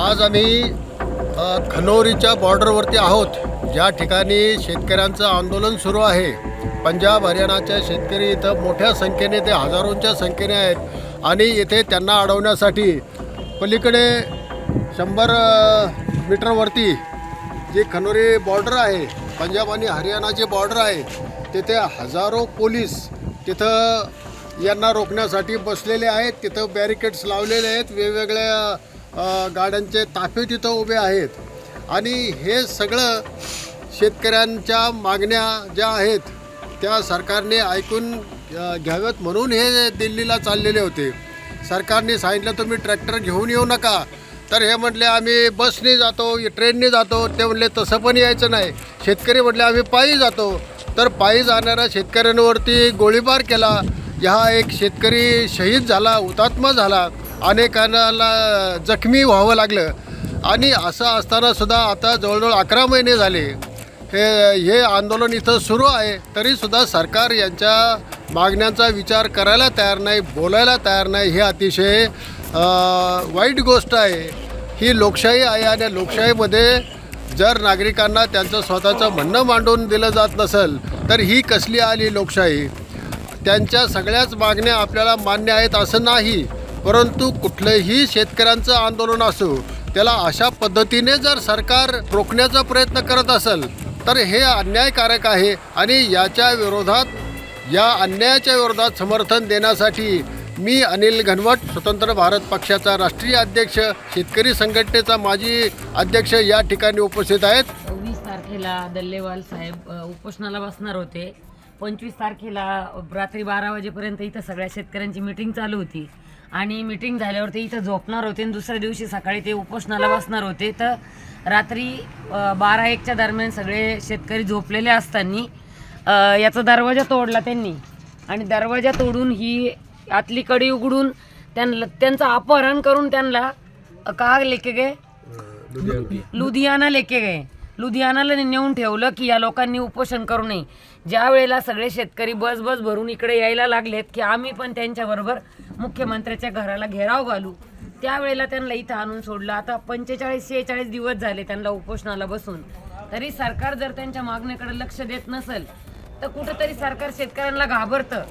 आज आम्ही अ, खनौरीच्या बॉर्डरवरती आहोत. ज्या ठिकाणी शेतकऱ्यांचं आंदोलन सुरू आहे. पंजाब हरियाणाच्या शेतकरी इथं मोठ्या संख्येने ते हजारोंच्या संख्येने आहेत आणि येथे त्यांना अडवण्यासाठी पलीकडे शंभर मीटरवरती जी खनोरी बॉर्डर आहे पंजाब आणि हरियाणाची बॉर्डर आहे तिथे हजारो पोलीस तिथं यांना रोखण्यासाठी बसलेले आहेत. तिथं बॅरिकेड्स लावलेले आहेत. वेगवेगळ्या गाड्यांचे ताफे तिथं उभे आहेत. आणि हे सगळं शेतकऱ्यांच्या मागण्या ज्या आहेत त्या सरकारने ऐकून घ्याव्यात म्हणून हे दिल्लीला चाललेले होते. सरकारने सांगितलं तुम्ही ट्रॅक्टर घेऊन येऊ नका. तर हे म्हटले आम्ही बसने जातो ट्रेनने जातो. ते म्हटले तसं पण यायचं नाही. शेतकरी म्हटले आम्ही पायी जातो. तर पायी जाणाऱ्या शेतकऱ्यांवरती गोळीबार केला. ह्या एक शेतकरी शहीद झाला हुतात्मा झाला. अनेकांना जखमी व्हावं लागलं. आणि असं असतानासुद्धा आता जवळजवळ अकरा महिने झाले. हे हे आंदोलन इथं सुरू आहे. तरीसुद्धा सरकार यांच्या मागण्यांचा विचार करायला तयार नाही बोलायला तयार नाही. हे अतिशय वाईट गोष्ट आहे. ही लोकशाही आहे आणि लोकशाहीमध्ये जर नागरिकांना त्यांचं स्वतःचं म्हणणं मांडून दिलं जात नसेल तर ही कसली आली लोकशाही? त्यांच्या सगळ्याच मागण्या आपल्याला मान्य आहेत असं नाही. परंतु कुठलंही शेतकऱ्यांचं आंदोलन असो त्याला अशा पद्धतीने जर सरकार रोखण्याचा प्रयत्न करत असेल तर हे अन्यायकारक आहे आणि याच्या विरोधात या अन्यायाच्या विरोधात समर्थन देण्यासाठी मी अनिल घनवट स्वतंत्र भारत पक्षाचा राष्ट्रीय अध्यक्ष शेतकरी संघटनेचा माजी अध्यक्ष या ठिकाणी उपस्थित आहेत. वीस तारखेला दल्लेवाल साहेब उपोषणाला बसणार होते. पंचवीस तारखेला रात्री बारा वाजेपर्यंत इथं सगळ्या शेतकऱ्यांची मिटिंग चालू होती. आणि मिटिंग झाल्यावर ते इथं झोपणार होते आणि दुसऱ्या दिवशी सकाळी ते उपोषणाला बसणार होते. तर रात्री बारा एकच्या दरम्यान सगळे शेतकरी झोपलेले असताना याचा दरवाजा तोडला त्यांनी. आणि दरवाजा तोडून ही आतली कडी उघडून त्यांना त्यांचं अपहरण करून त्यांना का लेके गे लुधियाना लेके गए. लुधियानाला नेऊन ठेवलं की या लोकांनी उपोषण करू नये. ज्या वेळेला सगळे शेतकरी बस बस भरून इकडे यायला लागलेत की आम्ही पण त्यांच्याबरोबर मुख्यमंत्र्याच्या घराला घेराव घालू. त्यावेळेला त्यांना इथं आणून सोडलं. आता पंचेचाळीस शेहेचाळीस दिवस झाले त्यांना उपोषणाला बसून. तरी सरकार जर त्यांच्या मागणीकडे लक्ष देत नसेल तर कुठंतरी सरकार शेतकऱ्यांना घाबरतं.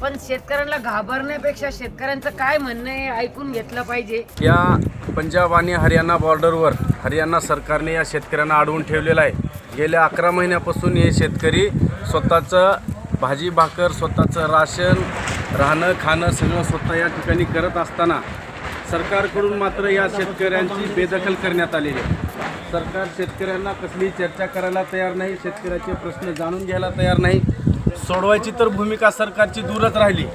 पण शेतकऱ्यांना घाबरण्यापेक्षा शेतकऱ्यांचं काय म्हणणं हे ऐकून घेतलं पाहिजे. या पंजाब आणि हरियाणा बॉर्डरवर हरियाणा सरकारने या शेतकऱ्यांना अडवून ठेवलेलं आहे. गेल्या अकरा महिन्यापासून हे शेतकरी स्वतःचं भाजी भाकर स्वतःचं राशन राहणं खाणं सगळं स्वतः या ठिकाणी करत असताना सरकारकडून मात्र या शेतकऱ्यांची बेदखल करण्यात आलेली आहे. सरकार शेतकऱ्यांना कसली चर्चा करायला तयार नाही शेतकऱ्याचे प्रश्न जाणून घ्यायला तयार नाही. सोडवायची तर भूमिका सरकारची दूरच राहिली.